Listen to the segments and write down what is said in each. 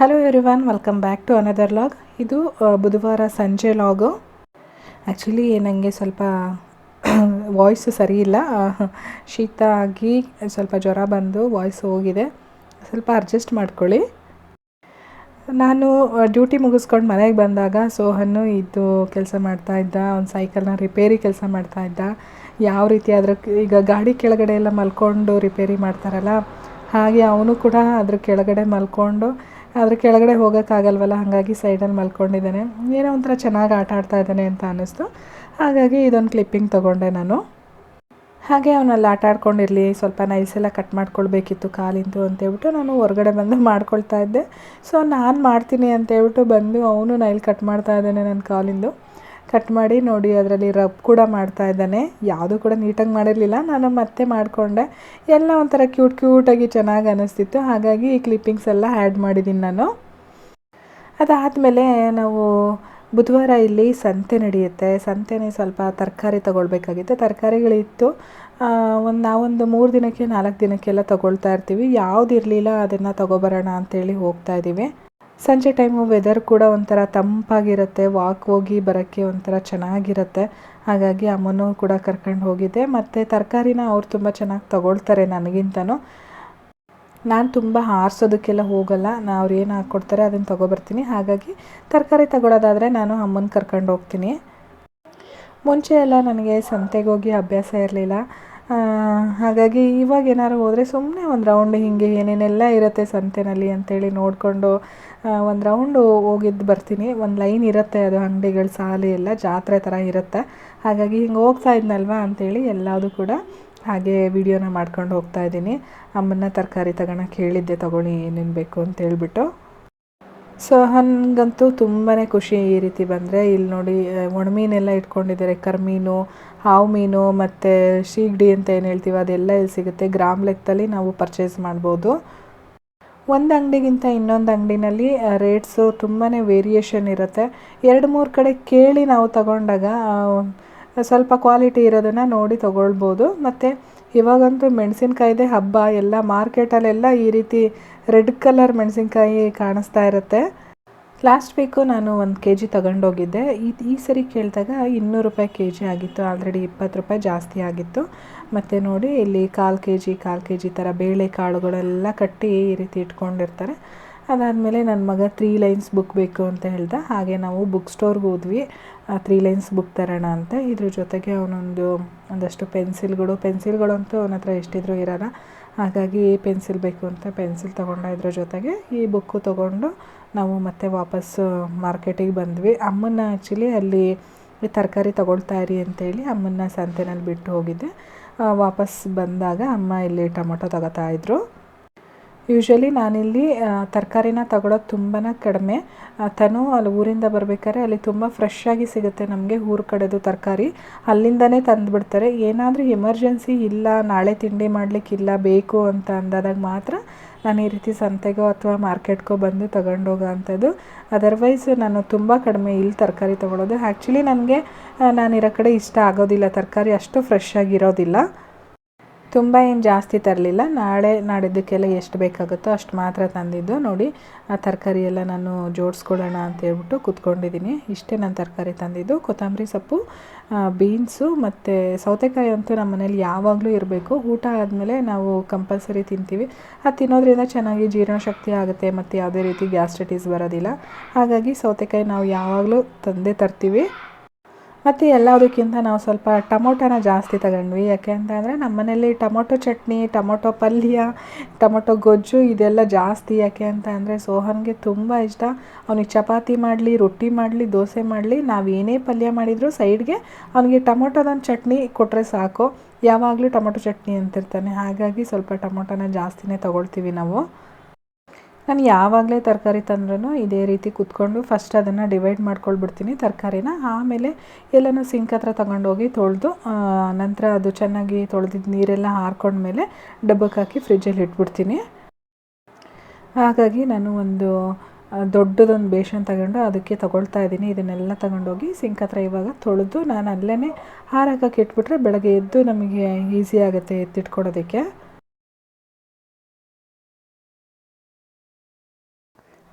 Hello everyone welcome back to another vlog ಇದು ಬುಧವಾರ ಸಂಜೆ ಲಾಗು ಆ್ಯಕ್ಚುಲಿ ನನಗೆ ಸ್ವಲ್ಪ ವಾಯ್ಸ್ ಸರಿ ಇಲ್ಲ. ಶೀತ ಆಗಿ ಸ್ವಲ್ಪ ಜ್ವರ ಬಂದು ವಾಯ್ಸ್ ಹೋಗಿದೆ. ಸ್ವಲ್ಪ ಅಡ್ಜಸ್ಟ್ ಮಾಡ್ಕೊಳ್ಳಿ. ನಾನು ಡ್ಯೂಟಿ ಮುಗಿಸ್ಕೊಂಡು ಮನೆಗೆ ಬಂದಾಗ ಸೋಹನ್ನು ಇದ್ದು ಕೆಲಸ ಮಾಡ್ತಾ ಇದ್ದ ಒಂದು ಸೈಕಲ್ನ ರಿಪೇರಿ ಕೆಲಸ ಮಾಡ್ತಾ ಇದ್ದ. ಯಾವ ರೀತಿ ಅದ್ರ ಈಗ ಗಾಡಿ ಕೆಳಗಡೆ ಎಲ್ಲ ಮಲ್ಕೊಂಡು ರಿಪೇರಿ ಮಾಡ್ತಾರಲ್ಲ, ಹಾಗೆ ಅವನು ಕೂಡ ಅದ್ರ ಕೆಳಗಡೆ ಮಲ್ಕೊಂಡು ಅದ್ರ ಕೆಳಗಡೆ ಹೋಗೋಕ್ಕಾಗಲ್ವಲ್ಲ ಹಾಗಾಗಿ ಸೈಡಲ್ಲಿ ಮಲ್ಕೊಂಡಿದ್ದಾನೆ. ಏನೋ ಒಂಥರ ಚೆನ್ನಾಗಿ ಆಟ ಆಡ್ತಾ ಇದ್ದಾನೆ ಅಂತ ಅನ್ನಿಸ್ತು. ಹಾಗಾಗಿ ಇದೊಂದು ಕ್ಲಿಪ್ಪಿಂಗ್ ತೊಗೊಂಡೆ ನಾನು. ಹಾಗೆ ಅವನಲ್ಲಿ ಆಟ ಆಡ್ಕೊಂಡಿರಲಿ, ಸ್ವಲ್ಪ ನೈಲ್ಸ್ ಎಲ್ಲ ಕಟ್ ಮಾಡ್ಕೊಳ್ಬೇಕಿತ್ತು ಕಾಲಿಂದು ಅಂತೇಳ್ಬಿಟ್ಟು ನಾನು ಹೊರಗಡೆ ಬಂದು ಮಾಡ್ಕೊಳ್ತಾ ಇದ್ದೆ. ಸೊ ನಾನು ಮಾಡ್ತೀನಿ ಅಂತೇಳ್ಬಿಟ್ಟು ಬಂದು ಅವನು ನೈಲ್ ಕಟ್ ಮಾಡ್ತಾ ಇದ್ದಾನೆ ನನ್ನ ಕಾಲಿಂದು. ಕಟ್ ಮಾಡಿ ನೋಡಿ, ಅದರಲ್ಲಿ ರಬ್ ಕೂಡ ಮಾಡ್ತಾ ಇದ್ದಾನೆ. ಯಾವುದು ಕೂಡ ನೀಟಾಗಿ ಮಾಡಿರಲಿಲ್ಲ. ನಾನು ಮತ್ತೆ ಮಾಡಿಕೊಂಡೆ. ಎಲ್ಲ ಒಂಥರ ಕ್ಯೂಟ್ ಕ್ಯೂಟಾಗಿ ಚೆನ್ನಾಗಿ ಅನ್ನಿಸ್ತಿತ್ತು ಹಾಗಾಗಿ ಈ ಕ್ಲಿಪ್ಪಿಂಗ್ಸ್ ಎಲ್ಲ ಆ್ಯಡ್ ಮಾಡಿದ್ದೀನಿ ನಾನು. ಅದಾದಮೇಲೆ ನಾವು ಬುಧವಾರ ಇಲ್ಲಿ ಸಂತೆ ನಡೆಯುತ್ತೆ. ಸಂತೆನೇ ಸ್ವಲ್ಪ ತರಕಾರಿ ತಗೊಳ್ಬೇಕಾಗಿತ್ತು. ತರಕಾರಿಗಳಿತ್ತು. ಒಂದು ನಾವೊಂದು ಮೂರು ದಿನಕ್ಕೆ, ನಾಲ್ಕು ದಿನಕ್ಕೆಲ್ಲ ತಗೊಳ್ತಾ ಇರ್ತೀವಿ. ಯಾವುದಿರಲಿಲ್ಲ ಅದನ್ನು ತಗೊಬರೋಣ ಅಂತೇಳಿ ಹೋಗ್ತಾ ಇದ್ದೀವಿ. ಸಂಜೆ ಟೈಮು ವೆದರ್ ಕೂಡ ಒಂಥರ ತಂಪಾಗಿರುತ್ತೆ ವಾಕ್ ಹೋಗಿ ಬರೋಕ್ಕೆ ಒಂಥರ ಚೆನ್ನಾಗಿರುತ್ತೆ. ಹಾಗಾಗಿ ಅಮ್ಮನೂ ಕೂಡ ಕರ್ಕೊಂಡು ಹೋಗಿದ್ದೆ. ಮತ್ತು ತರಕಾರಿನ ಅವ್ರು ತುಂಬ ಚೆನ್ನಾಗಿ ತಗೊಳ್ತಾರೆ ನನಗಿಂತನೂ. ನಾನು ತುಂಬ ಆರಿಸೋದಕ್ಕೆಲ್ಲ ಹೋಗಲ್ಲ. ನಾ ಅವ್ರು ಏನು ಹಾಕ್ಕೊಡ್ತಾರೆ ಅದನ್ನು ತೊಗೊಬರ್ತೀನಿ. ಹಾಗಾಗಿ ತರಕಾರಿ ತಗೊಳ್ಳೋದಾದರೆ ನಾನು ಅಮ್ಮನ ಕರ್ಕೊಂಡು ಹೋಗ್ತೀನಿ. ಮುಂಚೆ ಎಲ್ಲ ನನಗೆ ಸಂತೆಗೋಗಿ ಅಭ್ಯಾಸ ಇರಲಿಲ್ಲ. ಹಾಗಾಗಿ ಇವಾಗ ಏನಾದ್ರು ಹೋದರೆ ಸುಮ್ಮನೆ ಒಂದು ರೌಂಡ್ ಹೀಗೆ ಏನೇನೆಲ್ಲ ಇರುತ್ತೆ ಸಂತೆನಲ್ಲಿ ಅಂತೇಳಿ ನೋಡಿಕೊಂಡು ಒಂದು ರೌಂಡು ಹೋಗಿದ್ದು ಬರ್ತೀನಿ. ಒಂದು ಲೈನ್ ಇರುತ್ತೆ ಅದು ಅಂಗಡಿಗಳು, ಸಾಲು ಎಲ್ಲ, ಜಾತ್ರೆ ಥರ ಇರುತ್ತೆ. ಹಾಗಾಗಿ ಹಿಂಗೆ ಹೋಗ್ತಾ ಇದ್ನಲ್ವಾ ಅಂತೇಳಿ ಎಲ್ಲದು ಕೂಡ ಹಾಗೆ ವಿಡಿಯೋನ ಮಾಡ್ಕೊಂಡು ಹೋಗ್ತಾ ಇದ್ದೀನಿ. ಅಮ್ಮನ ತರಕಾರಿ ತಗೋಳಕ್ಕೆ ಹೇಳಿದ್ದೆ ತಗೊಳ್ಳಿ, ಏನೇನು ಬೇಕು ಅಂತ ಹೇಳ್ಬಿಟ್ಟು ಸೊ ನನಗಂತೂ ತುಂಬಾ ಖುಷಿ ಈ ರೀತಿ ಬಂದರೆ. ಇಲ್ಲಿ ನೋಡಿ ಒಣಮೀನೆಲ್ಲ ಇಟ್ಕೊಂಡಿದ್ದಾರೆ. ಕರ್ಮೀನು ಹಾವು ಮೀನು ಮತ್ತು ಶೀಗಡಿ ಅಂತ ಏನು ಹೇಳ್ತೀವಿ ಅದೆಲ್ಲ ಇಲ್ಲಿ ಸಿಗುತ್ತೆ. ಗ್ರಾಮ್ ಲೆಕ್ಕದಲ್ಲಿ ನಾವು ಪರ್ಚೇಸ್ ಮಾಡ್ಬೋದು. ಒಂದು ಅಂಗಡಿಗಿಂತ ಇನ್ನೊಂದು ಅಂಗಡಿನಲ್ಲಿ ರೇಟ್ಸು ತುಂಬಾ ವೇರಿಯೇಷನ್ ಇರುತ್ತೆ. ಎರಡು ಮೂರು ಕಡೆ ಕೇಳಿ ನಾವು ತಗೊಂಡಾಗ ಸ್ವಲ್ಪ ಕ್ವಾಲಿಟಿ ಇರೋದನ್ನು ನೋಡಿ ತಗೊಳ್ಬೋದು. ಮತ್ತು ಇವಾಗಂತೂ ಮೆಣಸಿನ್ಕಾಯ್ದೆ ಹಬ್ಬ, ಎಲ್ಲ ಮಾರ್ಕೆಟಲ್ಲೆಲ್ಲ ಈ ರೀತಿ ರೆಡ್ ಕಲರ್ ಮೆಣಸಿನ್ಕಾಯಿ ಕಾಣಿಸ್ತಾ ಇರುತ್ತೆ. ಲಾಸ್ಟ್ ವೀಕು ನಾನು ಒಂದು ಕೆ ಜಿ ತಗೊಂಡೋಗಿದ್ದೆ. ಈ ಈ ಸರಿ ಕೇಳಿದಾಗ ಇನ್ನೂರು ರೂಪಾಯಿ ಕೆ ಜಿ ಆಗಿತ್ತು ಆಲ್ರೆಡಿ ಇಪ್ಪತ್ತು ರೂಪಾಯಿ ಜಾಸ್ತಿ ಆಗಿತ್ತು. ಮತ್ತು ನೋಡಿ ಇಲ್ಲಿ ಕಾಲು ಕೆ ಜಿ ಕಾಲು ಕೆ ಜಿ ಥರ ಬೇಳೆ ಕಾಳುಗಳೆಲ್ಲ ಕಟ್ಟಿ ಈ ರೀತಿ ಇಟ್ಕೊಂಡಿರ್ತಾರೆ. ಅದಾದಮೇಲೆ ನನ್ನ ಮಗ ತ್ರೀ ಲೈನ್ಸ್ ಬುಕ್ ಬೇಕು ಅಂತ ಹೇಳ್ದ. ಹಾಗೆ ನಾವು ಬುಕ್ ಸ್ಟೋರ್ಗೆ ಹೋದ್ವಿ. ತ್ರೀ ಲೈನ್ಸ್ ಬುಕ್ ತರೋಣ ಅಂತ. ಇದ್ರ ಜೊತೆಗೆ ಅವನೊಂದು ಒಂದಷ್ಟು ಪೆನ್ಸಿಲ್ಗಳು ಪೆನ್ಸಿಲ್ಗಳಂತೂ ಅವನ ಹತ್ರ ಎಷ್ಟಿದ್ರು ಇರೋಲ್ಲ. ಹಾಗಾಗಿ ಪೆನ್ಸಿಲ್ ಬೇಕು ಅಂತ ಪೆನ್ಸಿಲ್ ತೊಗೊಂಡ ಇದ್ರ ಜೊತೆಗೆ ಈ ಬುಕ್ಕು ತೊಗೊಂಡು ನಾವು ಮತ್ತೆ ವಾಪಸ್ಸು ಮಾರ್ಕೆಟಿಗೆ ಬಂದ್ವಿ. ಅಮ್ಮನ ಆ್ಯಕ್ಚುಲಿ ಅಲ್ಲಿ ತರಕಾರಿ ತೊಗೊಳ್ತಾ ಇರಿ ಅಂತೇಳಿ ಅಮ್ಮನ ಸಂತೆನಲ್ಲಿ ಬಿಟ್ಟು ಹೋಗಿದ್ದೆ. ವಾಪಸ್ ಬಂದಾಗ ಅಮ್ಮ ಇಲ್ಲಿ ಟೊಮೊಟೊ ತಗೋತಾ ಇದ್ರು. ಯೂಶ್ವಲಿ ನಾನಿಲ್ಲಿ ತರಕಾರಿನ ತಗೊಳ್ಳೋದು ತುಂಬಾ ಕಡಿಮೆ. ತನು ಅಲ್ಲಿ ಊರಿಂದ ಬರ್ಬೇಕಾದ್ರೆ ಅಲ್ಲಿ ತುಂಬ ಫ್ರೆಶ್ ಆಗಿ ಸಿಗುತ್ತೆ ನಮಗೆ ಊರ ಕಡೆದು ತರಕಾರಿ. ಅಲ್ಲಿಂದನೇ ತಂದುಬಿಡ್ತಾರೆ. ಏನಾದರೂ ಎಮರ್ಜೆನ್ಸಿ ಇಲ್ಲ, ನಾಳೆ ತಿಂಡಿ ಮಾಡಲಿಕ್ಕಿಲ್ಲ ಬೇಕು ಅಂತ ಅಂದಾಗ ಮಾತ್ರ ನಾನು ಈ ರೀತಿ ಸಂತೆಗೋ ಅಥವಾ ಮಾರ್ಕೆಟ್ಗೋ ಬಂದು ತಗೊಂಡೋಗೋ ಅಂಥದ್ದು. ಅದರ್ವೈಸ್ ನಾನು ತುಂಬ ಕಡಿಮೆ ಇಲ್ಲಿ ತರಕಾರಿ ತೊಗೊಳೋದು. ಆ್ಯಕ್ಚುಲಿ ನನಗೆ ನಾನಿರೋ ಕಡೆ ಇಷ್ಟ ಆಗೋದಿಲ್ಲ. ತರಕಾರಿ ಅಷ್ಟು ಫ್ರೆಶ್ ಆಗಿರೋದಿಲ್ಲ. ತುಂಬ ಏನು ಜಾಸ್ತಿ ತರಲಿಲ್ಲ. ನಾಳೆ ನಾಡಿದ್ದಕ್ಕೆಲ್ಲ ಎಷ್ಟು ಬೇಕಾಗುತ್ತೋ ಅಷ್ಟು ಮಾತ್ರ ತಂದಿದ್ದು. ನೋಡಿ, ಆ ತರಕಾರಿ ಎಲ್ಲ ನಾನು ಜೋಡಿಸ್ಕೊಳ್ಳೋಣ ಅಂತ ಹೇಳ್ಬಿಟ್ಟು ಕೂತ್ಕೊಂಡಿದ್ದೀನಿ. ಇಷ್ಟೇ ನಾನು ತರಕಾರಿ ತಂದಿದ್ದು. ಕೊತ್ತಂಬರಿ ಸೊಪ್ಪು ಬೀನ್ಸು ಮತ್ತು ಸೌತೆಕಾಯಿ ಅಂತೂ ನಮ್ಮ ಮನೇಲಿ ಯಾವಾಗಲೂ ಇರಬೇಕು. ಊಟ ಆದಮೇಲೆ ನಾವು ಕಂಪಲ್ಸರಿ ತಿಂತೀವಿ. ಅದು ತಿನ್ನೋದ್ರಿಂದ ಚೆನ್ನಾಗಿ ಜೀರ್ಣಶಕ್ತಿ ಆಗುತ್ತೆ ಮತ್ತು ಯಾವುದೇ ರೀತಿ ಗ್ಯಾಸ್ಟ್ರೈಟಿಸ್ ಬರೋದಿಲ್ಲ. ಹಾಗಾಗಿ ಸೌತೆಕಾಯಿ ನಾವು ಯಾವಾಗಲೂ ತಂದೇ ತರ್ತೀವಿ. ಮತ್ತು ಎಲ್ಲದಕ್ಕಿಂತ ನಾವು ಸ್ವಲ್ಪ ಟೊಮೊಟೊನ ಜಾಸ್ತಿ ತಗೊಂಡ್ವಿ. ಯಾಕೆ ಅಂತ ಅಂದರೆ ನಮ್ಮ ಮನೇಲಿ ಟೊಮೊಟೊ ಚಟ್ನಿ, ಟೊಮೊಟೊ ಪಲ್ಯ, ಟೊಮೊಟೊ ಗೊಜ್ಜು ಇದೆಲ್ಲ ಜಾಸ್ತಿ. ಯಾಕೆ ಅಂತ ಅಂದರೆ ಸೋಹನ್ಗೆ ತುಂಬ ಇಷ್ಟ. ಅವನಿಗೆ ಚಪಾತಿ ಮಾಡಲಿ, ರೊಟ್ಟಿ ಮಾಡಲಿ, ದೋಸೆ ಮಾಡಲಿ, ನಾವು ಏನೇ ಪಲ್ಯ ಮಾಡಿದರೂ ಸೈಡ್ಗೆ ಅವನಿಗೆ ಟೊಮೊಟೊದೊಂದು ಚಟ್ನಿ ಕೊಟ್ಟರೆ ಸಾಕು. ಯಾವಾಗಲೂ ಟೊಮೊಟೊ ಚಟ್ನಿ ಅಂತಿರ್ತಾನೆ. ಹಾಗಾಗಿ ಸ್ವಲ್ಪ ಟೊಮೊಟೊನ ಜಾಸ್ತಿನೇ ತೊಗೊಳ್ತೀವಿ ನಾವು. ನಾನು ಯಾವಾಗಲೇ ತರಕಾರಿ ತಂದ್ರೂ ಇದೇ ರೀತಿ ಕುತ್ಕೊಂಡು ಫಸ್ಟ್ ಅದನ್ನು ಡಿವೈಡ್ ಮಾಡ್ಕೊಳ್ಬಿಡ್ತೀನಿ ತರಕಾರಿನ. ಆಮೇಲೆ ಎಲ್ಲನೂ ಸಿಂಕ್ ಹತ್ರ ತಗೊಂಡೋಗಿ ತೊಳೆದು ನಂತರ ಅದು ಚೆನ್ನಾಗಿ ತೊಳೆದಿದ್ದ ನೀರೆಲ್ಲ ಹಾರ್ಕೊಂಡ್ಮೇಲೆ ಡಬ್ಬಕ್ಕೆ ಹಾಕಿ ಫ್ರಿಜ್ಜಲ್ಲಿ ಇಟ್ಬಿಡ್ತೀನಿ. ಹಾಗಾಗಿ ನಾನು ಒಂದು ದೊಡ್ಡದೊಂದು ಬೇಷನ್ ತಗೊಂಡು ಅದಕ್ಕೆ ತೊಗೊಳ್ತಾ ಇದ್ದೀನಿ. ಇದನ್ನೆಲ್ಲ ತಗೊಂಡೋಗಿ ಸಿಂಕ್ ಹತ್ರ ಇವಾಗ ತೊಳೆದು ನಾನು ಅಲ್ಲೇ ಹಾರಾಕಕ್ಕೆ ಇಟ್ಬಿಟ್ರೆ ಬೆಳಗ್ಗೆ ಎದ್ದು ನಮಗೆ ಈಸಿ ಆಗುತ್ತೆ ಎತ್ತಿಟ್ಕೊಡೋದಕ್ಕೆ.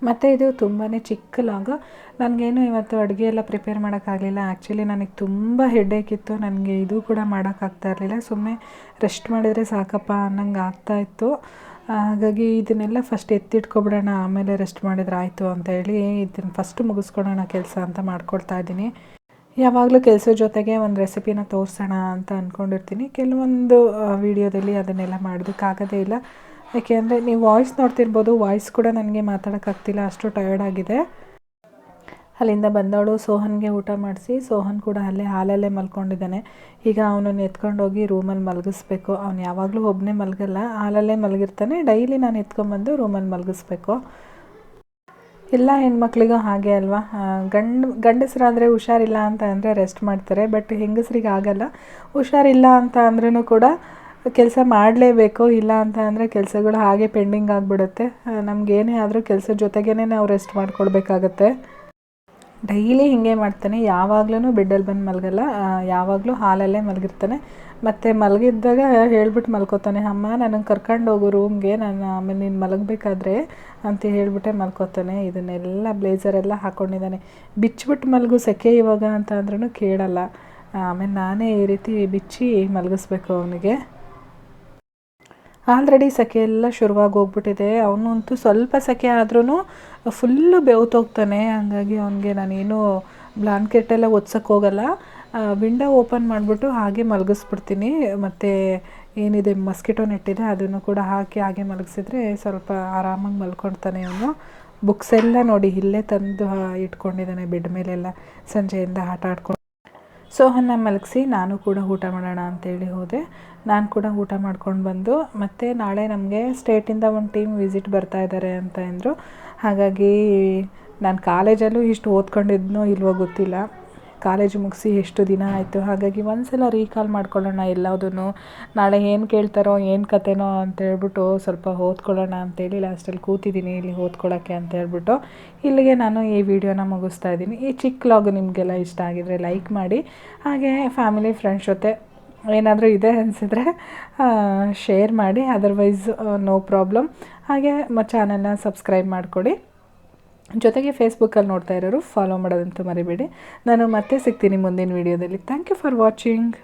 ಮತ್ತು ಇದು ತುಂಬಾ ಚಿಕ್ಕ ಲಾಗು. ನನಗೇನು ಇವತ್ತು ಅಡುಗೆ ಎಲ್ಲ ಪ್ರಿಪೇರ್ ಮಾಡೋಕ್ಕಾಗಲಿಲ್ಲ. ಆ್ಯಕ್ಚುಲಿ ನನಗೆ ತುಂಬ ಹೆಡ್ಡೇಕ್ ಇತ್ತು. ನನಗೆ ಇದು ಕೂಡ ಮಾಡೋಕ್ಕಾಗ್ತಾ ಇರಲಿಲ್ಲ. ಸುಮ್ಮನೆ ರೆಸ್ಟ್ ಮಾಡಿದರೆ ಸಾಕಪ್ಪ ಅನ್ನಂಗೆ ಆಗ್ತಾಯಿತ್ತು ಹಾಗಾಗಿ ಇದನ್ನೆಲ್ಲ ಫಸ್ಟ್ ಎತ್ತಿಟ್ಕೊಬಿಡೋಣ, ಆಮೇಲೆ ರೆಸ್ಟ್ ಮಾಡಿದ್ರೆ ಆಯಿತು ಅಂತ ಹೇಳಿ ಇದನ್ನು ಫಸ್ಟ್ ಮುಗಿಸ್ಕೊಳೋಣ ಕೆಲಸ ಅಂತ ಮಾಡ್ಕೊಳ್ತಾ ಇದ್ದೀನಿ. ಯಾವಾಗಲೂ ಕೆಲಸದ ಜೊತೆಗೆ ಒಂದು ರೆಸಿಪಿನ ತೋರಿಸೋಣ ಅಂತ ಅಂದ್ಕೊಂಡಿರ್ತೀನಿ ಕೆಲವೊಂದು ವಿಡಿಯೋದಲ್ಲಿ ಅದನ್ನೆಲ್ಲ ಮಾಡೋದಕ್ಕಾಗೋದೇ ಇಲ್ಲ. ಯಾಕೆಂದರೆ ನೀವು ವಾಯ್ಸ್ ನೋಡ್ತಿರ್ಬೋದು, ವಾಯ್ಸ್ ಕೂಡ ನನಗೆ ಮಾತಾಡೋಕ್ಕಾಗ್ತಿಲ್ಲ, ಅಷ್ಟು ಟಯರ್ಡ್ ಆಗಿದೆ. ಅಲ್ಲಿಂದ ಬಂದವಳು ಸೋಹನ್ಗೆ ಊಟ ಮಾಡಿಸಿ, ಸೋಹನ್ ಕೂಡ ಅಲ್ಲೇ ಹಾಲಲ್ಲೇ ಮಲ್ಕೊಂಡಿದ್ದಾನೆ. ಈಗ ಅವನನ್ನು ಎತ್ಕೊಂಡೋಗಿ ರೂಮಲ್ಲಿ ಮಲಗಿಸ್ಬೇಕು. ಅವ್ನು ಯಾವಾಗಲೂ ಒಬ್ಬನೇ ಮಲಗಲ್ಲ, ಹಾಲಲ್ಲೇ ಮಲಗಿರ್ತಾನೆ. ಡೈಲಿ ನಾನು ಎತ್ಕೊಂಬಂದು ರೂಮಲ್ಲಿ ಮಲಗಿಸ್ಬೇಕು. ಎಲ್ಲ ಹೆಣ್ಮಕ್ಳಿಗೂ ಹಾಗೆ ಅಲ್ವಾ? ಗಂಡು, ಗಂಡಸರಾದರೆ ಹುಷಾರಿಲ್ಲ ಅಂತ ಅಂದರೆ ರೆಸ್ಟ್ ಮಾಡ್ತಾರೆ ಬಟ್ ಹೆಂಗಸ್ರಿಗೆ ಆಗಲ್ಲ. ಹುಷಾರಿಲ್ಲ ಅಂತ ಅಂದ್ರೂ ಕೂಡ ಕೆಲಸ ಮಾಡಲೇಬೇಕು, ಇಲ್ಲ ಅಂತ ಅಂದರೆ ಕೆಲಸಗಳು ಹಾಗೆ ಪೆಂಡಿಂಗ್ ಆಗಿಬಿಡುತ್ತೆ. ನಮಗೇನೇ ಆದರೂ ಕೆಲಸದ ಜೊತೆಗೇ ನಾವು ರೆಸ್ಟ್ ಮಾಡ್ಕೊಳ್ಬೇಕಾಗತ್ತೆ. ಡೈಲಿ ಹೀಗೆ ಮಾಡ್ತಾನೆ ಯಾವಾಗ್ಲೂ ಬೆಡ್ಡಲ್ಲಿ ಬಂದು ಮಲಗಲ್ಲ ಯಾವಾಗಲೂ ಹಾಲಲ್ಲೇ ಮಲಗಿರ್ತಾನೆ. ಮತ್ತು ಮಲಗಿದ್ದಾಗ ಹೇಳ್ಬಿಟ್ಟು ಮಲ್ಕೋತಾನೆ, ಅಮ್ಮ ನನಗೆ ಕರ್ಕೊಂಡು ಹೋಗು ರೂಮ್ಗೆ ನಾನು ಆಮೇಲೆ ನೀನು ಮಲಗಬೇಕಾದ್ರೆ, ಅಂತ ಹೇಳ್ಬಿಟ್ಟೆ ಮಲ್ಕೋತಾನೆ. ಇದನ್ನೆಲ್ಲ ಬ್ಲೇಸರೆಲ್ಲ ಹಾಕ್ಕೊಂಡಿದ್ದಾನೆ ಬಿಚ್ಚಿಬಿಟ್ಟು ಮಲಗು ಸೆಕೆ ಇವಾಗ ಅಂತ ಅಂದ್ರೂ ಕೇಳಲ್ಲ. ಆಮೇಲೆ ನಾನೇ ಈ ರೀತಿ ಬಿಚ್ಚಿ ಮಲಗಿಸ್ಬೇಕು ಅವನಿಗೆ. ಆಲ್ರೆಡಿ ಸೆಕೆ ಎಲ್ಲ ಶುರುವಾಗಿ ಹೋಗ್ಬಿಟ್ಟಿದೆ. ಅವನಂತೂ ಸ್ವಲ್ಪ ಸೆಕೆ ಆದ್ರೂ ಫುಲ್ಲು ಬೆವ್ತೋಗ್ತಾನೆ ಹಂಗಾಗಿ ಅವನಿಗೆ ನಾನೇನು ಬ್ಲಾಂಕೆಟ್ ಎಲ್ಲ ಒದ್ಸಕ್ಕೆ ಹೋಗಲ್ಲ. ವಿಂಡೋ ಓಪನ್ ಮಾಡಿಬಿಟ್ಟು ಹಾಗೆ ಮಲಗಿಸ್ಬಿಡ್ತೀನಿ. ಮತ್ತು ಏನಿದೆ ಮಸ್ಕಿಟೋ ನೆಟ್ಟಿದೆ ಅದನ್ನು ಕೂಡ ಹಾಕಿ ಹಾಗೆ ಮಲಗಿಸಿದ್ರೆ ಸ್ವಲ್ಪ ಆರಾಮಾಗಿ ಮಲ್ಕೊಳ್ತಾನೆ ಅವನು. ಬುಕ್ಸ್ ಎಲ್ಲ ನೋಡಿ, ಇಲ್ಲೇ ತಂದು ಇಟ್ಕೊಂಡಿದ್ದಾನೆ, ಬೆಡ್ ಮೇಲೆಲ್ಲ. ಸಂಜೆಯಿಂದ ಆಟ ಆಡ್ಕೊಂಡು ಸೋಹನ್ನ ಮಲಗಿಸಿ ನಾನು ಕೂಡ ಊಟ ಮಾಡೋಣ ಅಂತೇಳಿ ಹೋದೆ. ನಾನು ಕೂಡ ಊಟ ಮಾಡ್ಕೊಂಡು ಬಂದು, ಮತ್ತು ನಾಳೆ ನಮಗೆ ಸ್ಟೇಟಿಂದ ಒಂದು ಟೀಮ್ ವಿಸಿಟ್ ಬರ್ತಾ ಇದ್ದಾರೆ ಅಂತ ಅಂದರು ಹಾಗಾಗಿ ನಾನು ಕಾಲೇಜಲ್ಲೂ ಇಷ್ಟು ಓದ್ಕೊಂಡಿದ್ನೋ ಇಲ್ವೋ ಗೊತ್ತಿಲ್ಲ. ಕಾಲೇಜು ಮುಗಿಸಿ ಎಷ್ಟು ದಿನ ಆಯಿತು? ಹಾಗಾಗಿ ಒಂದ್ಸಲ ರೀಕಾಲ್ ಮಾಡ್ಕೊಳ್ಳೋಣ ಎಲ್ಲದನ್ನು ನಾಳೆ ಏನು ಕೇಳ್ತಾರೋ, ಏನು ಕತೆನೋ ಅಂತ ಹೇಳ್ಬಿಟ್ಟು ಸ್ವಲ್ಪ ಓದ್ಕೊಳ್ಳೋಣ ಅಂತೇಳಿ ಲಾಸ್ಟಲ್ಲಿ ಕೂತಿದ್ದೀನಿ ಇಲ್ಲಿ ಓದ್ಕೊಳ್ಳೋಕ್ಕೆ ಅಂತ ಹೇಳ್ಬಿಟ್ಟು. ಇಲ್ಲಿಗೆ ನಾನು ಈ ವಿಡಿಯೋನ ಮುಗಿಸ್ತಾ ಇದ್ದೀನಿ. ಈ ಚಿಕ್ಕ ಲಾಗ್ ನಿಮಗೆಲ್ಲ ಇಷ್ಟ ಆಗಿದರೆ ಲೈಕ್ ಮಾಡಿ. ಹಾಗೆ ಫ್ಯಾಮಿಲಿ ಫ್ರೆಂಡ್ಸ್ ಜೊತೆ ಏನಾದರೂ ಇದೆ ಅನಿಸಿದ್ರೆ ಶೇರ್ ಮಾಡಿ. ಅದರ್ವೈಸ್ ನೋ ಪ್ರಾಬ್ಲಮ್ ಹಾಗೆ ಚಾನಲ್ನ ಸಬ್ಸ್ಕ್ರೈಬ್ ಮಾಡಿಕೊಡಿ ಜೊತೆಗೆ ಫೇಸ್ಬುಕ್ಕಲ್ಲಿ ನೋಡ್ತಾ ಇರೋರು ಫಾಲೋ ಮಾಡೋದಂತೂ ಮರಿಬೇಡಿ. ನಾನು ಮತ್ತೆ ಸಿಗ್ತೀನಿ ಮುಂದಿನ ವೀಡಿಯೋದಲ್ಲಿ ಥ್ಯಾಂಕ್ ಯು ಫಾರ್ ವಾಚಿಂಗ್